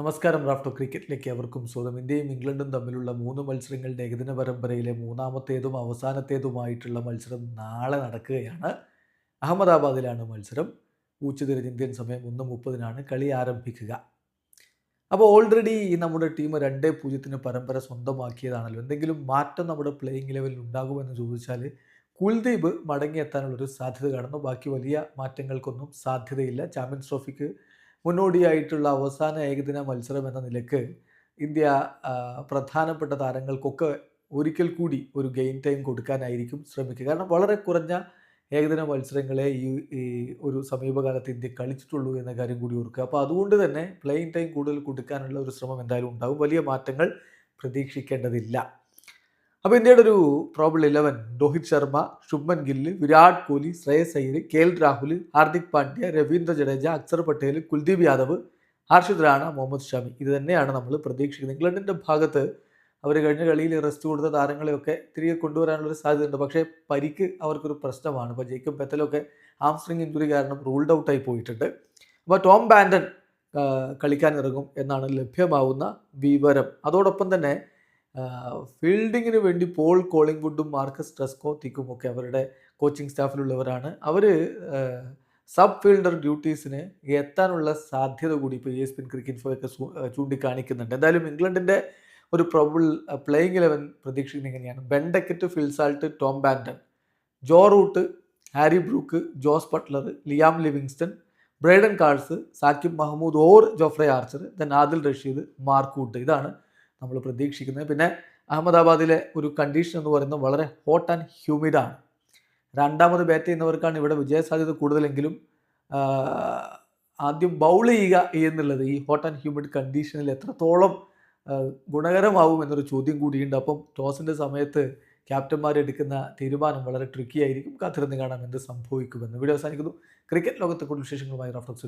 നമസ്കാരം റാഫ്റ്റോ ക്രിക്കറ്റിലേക്ക് അവർക്കും സ്വാഗതം. ഇന്ത്യയും ഇംഗ്ലണ്ടും തമ്മിലുള്ള മൂന്ന് മത്സരങ്ങളുടെ ഏകദിന പരമ്പരയിലെ മൂന്നാമത്തേതും അവസാനത്തേതുമായിട്ടുള്ള മത്സരം നാളെ നടക്കുകയാണ്. അഹമ്മദാബാദിലാണ് മത്സരം. ഉച്ചതിരിഞ്ഞ് ഇന്ത്യൻ സമയം ഒന്ന് മുപ്പതിനാണ്. കളി ആരംഭിക്കുക. അപ്പോൾ ഓൾറെഡി നമ്മുടെ ടീം രണ്ടേ പൂജ്യത്തിന് പരമ്പര സ്വന്തമാക്കിയതാണല്ലോ. എന്തെങ്കിലും മാറ്റം നമ്മുടെ പ്ലേയിങ് ലെവലിൽ ഉണ്ടാകുമെന്ന് ചോദിച്ചാൽ കുൽദീപ് മടങ്ങിയെത്താനുള്ളൊരു സാധ്യത കാണുന്നു. ബാക്കി വലിയ മാറ്റങ്ങൾക്കൊന്നും സാധ്യതയില്ല. ചാമ്പ്യൻസ് ട്രോഫിക്ക് മുന്നോടിയായിട്ടുള്ള അവസാന ഏകദിന മത്സരം എന്ന നിലയ്ക്ക് ഇന്ത്യ പ്രധാനപ്പെട്ട താരങ്ങൾക്കൊക്കെ ഒരിക്കൽ കൂടി ഒരു ഗെയിം ടൈം കൊടുക്കാനായിരിക്കും ശ്രമിക്കുക. കാരണം വളരെ കുറഞ്ഞ ഏകദിന മത്സരങ്ങളെ ഈ ഒരു സമീപകാലത്ത് ഇന്ത്യ കളിച്ചിട്ടുള്ളൂ എന്ന കാര്യം കൂടി ഓർക്കുക. അപ്പോൾ അതുകൊണ്ട് തന്നെ പ്ലെയിൻ ടൈം കൂടുതൽ കൊടുക്കാനുള്ള ഒരു ശ്രമം എന്തായാലും ഉണ്ടാകും വലിയ മാറ്റങ്ങൾ പ്രതീക്ഷിക്കേണ്ടതില്ല. അപ്പോൾ ഇന്ത്യയുടെ ഒരു probable eleven Rohit Sharma Shubman Gill Virat Kohli Shreyas Iyer K L Rahul Hardik Pandya Ravindra Jadeja Axar Patel Kuldeep Yadav Harshit Rana Mohammed Shami. ഇത് തന്നെയാണ് നമ്മൾ പ്രതീക്ഷിക്കുന്നത്. ഇംഗ്ലണ്ടിന്റെ ഭാഗത്ത് അവർ കഴിഞ്ഞ കളിയിൽ റെസ്റ്റ് കൊടുത്ത താരങ്ങളെയൊക്കെ തിരികെ കൊണ്ടുവരാനുള്ളൊരു സാധ്യതയുണ്ട്. പക്ഷേ പരിക്ക് അവർക്കൊരു പ്രശ്നമാണ്. ഇപ്പോൾ ജേക്കബ് ബെത്തലൊക്കെ ആംസ്ട്രിങ് ഇഞ്ചുറി കാരണം റൂൾഡ് ഔട്ടായി പോയിട്ടുണ്ട്. അപ്പോൾ ടോം ബാൻഡൻ കളിക്കാൻ ഇറങ്ങും എന്നാണ് ലഭ്യമാവുന്ന വിവരം. അതോടൊപ്പം തന്നെ ഫീൽഡിങ്ങിന് വേണ്ടി പോൾ കോളിംഗ്വുഡും മാർക്കസ് ട്രസ്കോ തിക്കും ഒക്കെ അവരുടെ കോച്ചിങ് സ്റ്റാഫിലുള്ളവരാണ് അവർ സബ് ഫീൽഡർ ഡ്യൂട്ടീസിന് എത്താനുള്ള സാധ്യത കൂടി ഇപ്പോൾ യു എസ് പിൻ ക്രിക്കറ്റ് ഫോയൊക്കെ ചൂണ്ടിക്കാണിക്കുന്നുണ്ട്. എന്തായാലും ഇംഗ്ലണ്ടിന്റെ ഒരു പ്രബിൾ പ്ലേയിങ് ഇലവൻ പ്രതീക്ഷിക്കുന്ന എങ്ങനെയാണ്? Ben Duckett Phil Salt Tom Banton Joe Root Harry Brook Jos Buttler Liam Livingstone Brydon Carse Saqib Mahmood or Jofra Archer then Adil Rashid Mark ഇതാണ് നമ്മൾ പ്രതീക്ഷിക്കുന്നത്. പിന്നെ അഹമ്മദാബാദിലെ ഒരു കണ്ടീഷൻ എന്ന് പറയുന്നത് വളരെ ഹോട്ട് ആൻഡ് ഹ്യൂമിഡാണ് രണ്ടാമത് ബാറ്റ് ചെയ്യുന്നവർക്കാണ് ഇവിടെ വിജയസാധ്യത കൂടുതലെങ്കിലും ആദ്യം ബൗൾ ചെയ്യുക എന്നുള്ളത് ഈ ഹോട്ട് ആൻഡ് ഹ്യൂമിഡ് കണ്ടീഷനിൽ എത്രത്തോളം ഗുണകരമാവും എന്നൊരു ചോദ്യം കൂടിയുണ്ട്. അപ്പം ടോസിന്റെ സമയത്ത് ക്യാപ്റ്റന്മാർ എടുക്കുന്ന തീരുമാനം വളരെ ട്രിക്കി ആയിരിക്കും. കാത്തിരുന്ന് കാണാം എന്ത് സംഭവിക്കുമെന്ന്. വീഡിയോ അവസാനിക്കുന്നു. ക്രിക്കറ്റ് ലോകത്തെ കൂടുതൽ വിശേഷങ്ങളുമായി റഫറൻസ്